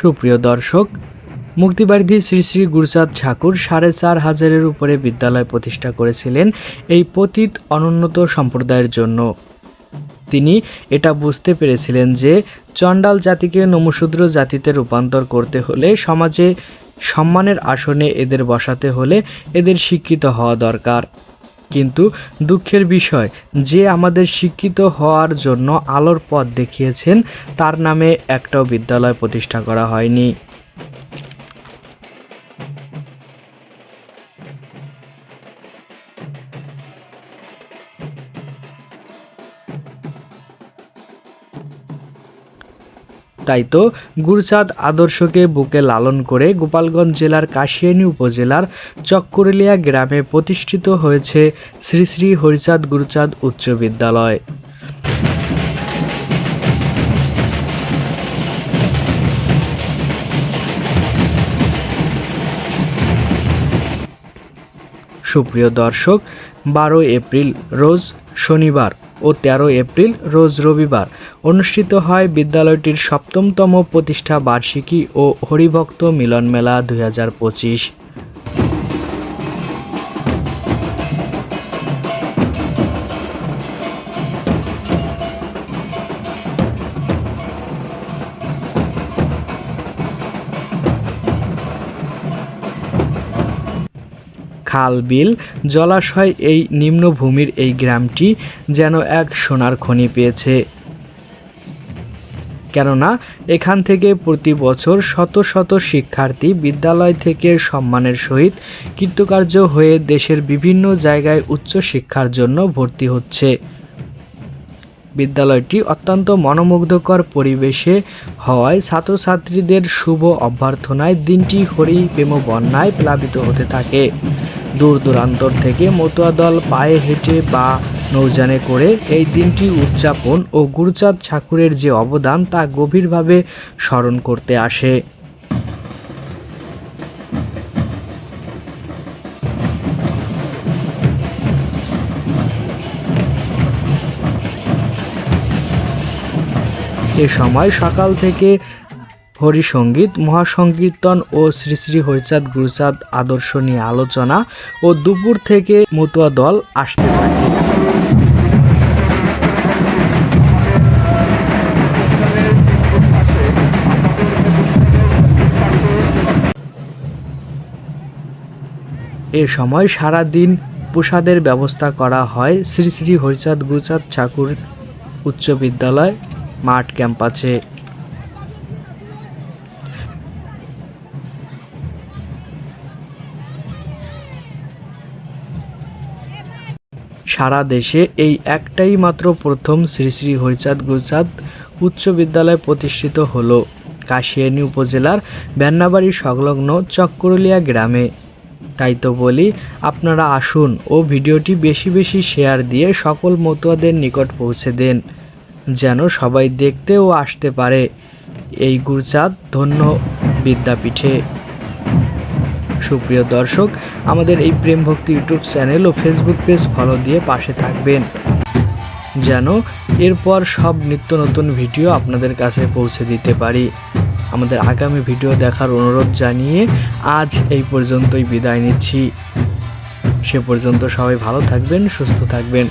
সুপ্রিয় দর্শক মুক্তিবাড়িধি শ্রী শ্রী গুরচাঁদ ঠাকুর সাড়ে চার হাজারের উপরে বিদ্যালয় প্রতিষ্ঠা করেছিলেন এই পতিত অনুন্নত সম্প্রদায়ের জন্য। তিনি এটা বুঝতে পেরেছিলেন যে চণ্ডাল জাতিকে নমশূদ্র জাতিতে রূপান্তর করতে হলে সমাজে সম্মানের আসনে এদের বসাতে হলে এদের শিক্ষিত হওয়া দরকার। কিন্তু দুঃখের বিষয়, যে আমাদের শিক্ষিত হওয়ার জন্য আলোর পথ দেখিয়েছেন, তার নামে একটাও বিদ্যালয় প্রতিষ্ঠা করা হয়নি। তাই তো গুরচাঁদ আদর্শকে বুকে লালন করে গোপালগঞ্জ জেলার কাশিয়ানী উপজেলার চক্করলিয়া গ্রামে প্রতিষ্ঠিত হয়েছে শ্রী শ্রী হরিচাঁদ গুরুচাঁদ উচ্চ বিদ্যালয়। সুপ্রিয় দর্শক বারো এপ্রিল, রোজ শনিবার। ও তেরো এপ্রিল রোজ রবিবার অনুষ্ঠিত হয় বিদ্যালয়টির সপ্তমতম প্রতিষ্ঠা বার্ষিকী ও হরিভক্ত মিলন মেলা দু হাজার পঁচিশ। খাল বিল, জলাশয় এই নিম্নভূমির এই গ্রামটি যেন এক সোনার খনি পেয়েছে। কেননা, এখান থেকে প্রতি বছর শত শত শিক্ষার্থী বিদ্যালয় থেকে সম্মানের সহিত কৃতকার্য হয়ে দেশের বিভিন্ন জায়গায় উচ্চশিক্ষার জন্য ভর্তি হচ্ছে। বিদ্যালয়টি অত্যন্ত মনোমুগ্ধকর পরিবেশে হওয়ায় ছাত্রছাত্রীদের শুভ অভ্যর্থনায় দিনটি হরি প্রেম বন্যায় প্লাবিত হতে থাকে। দূর দূরান্তর থেকে মতুয়া দল পায়ে হেঁটে বা নৌযানে করে এই দিনটি উদযাপন ও গুরুচাঁদ ঠাকুরের যে অবদান তা গভীরভাবে স্মরণ করতে আসে। এ সময় সকাল থেকে হরিসঙ্গীত মহাসংকীর্তন ও শ্রী শ্রী হরিচাঁদ গুরুচাঁদ আদর্শ নিয়ে আলোচনা ও দুপুর থেকে মতুয়া দল আসতে থাকে। এ সময় সারা দিন প্রসাদের ব্যবস্থা করা হয় শ্রী শ্রী হরিচাঁদ গুরুচাঁদ ঠাকুর উচ্চ বিদ্যালয় মাঠ ক্যাম্পাসে সারা দেশে এই একটাই মাত্র প্রথম শ্রী শ্রী হরিচাঁদ গুরুচাঁদ উচ্চ বিদ্যালয় প্রতিষ্ঠিত হলো কাশিয়ানী উপজেলার বেন্নাবাড়ি সংলগ্ন চক্করলিয়া গ্রামে। তাই তো বলি, আপনারা আসুন ও ভিডিওটি বেশি বেশি শেয়ার দিয়ে সকল মতুয়াদের নিকট পৌঁছে দেন। যেন সবাই দেখতে ও আসতে পারে। এই গুরচাঁদ ধন্য বিদ্যাপীঠে। সুপ্রিয় দর্শক, আমাদের এই প্রেম ভক্তি ইউটিউব চ্যানেল ও ফেসবুক পেজ ফলো দিয়ে পাশে থাকবেন। যেন এরপর সব নিত্য নতুন ভিডিও আপনাদের কাছে পৌঁছে দিতে পারি। আমাদের আগামী ভিডিও দেখার অনুরোধ জানিয়ে আজ এই পর্যন্তই বিদায় নিচ্ছি। সে পর্যন্ত সবাই ভালো থাকবেন, সুস্থ থাকবেন।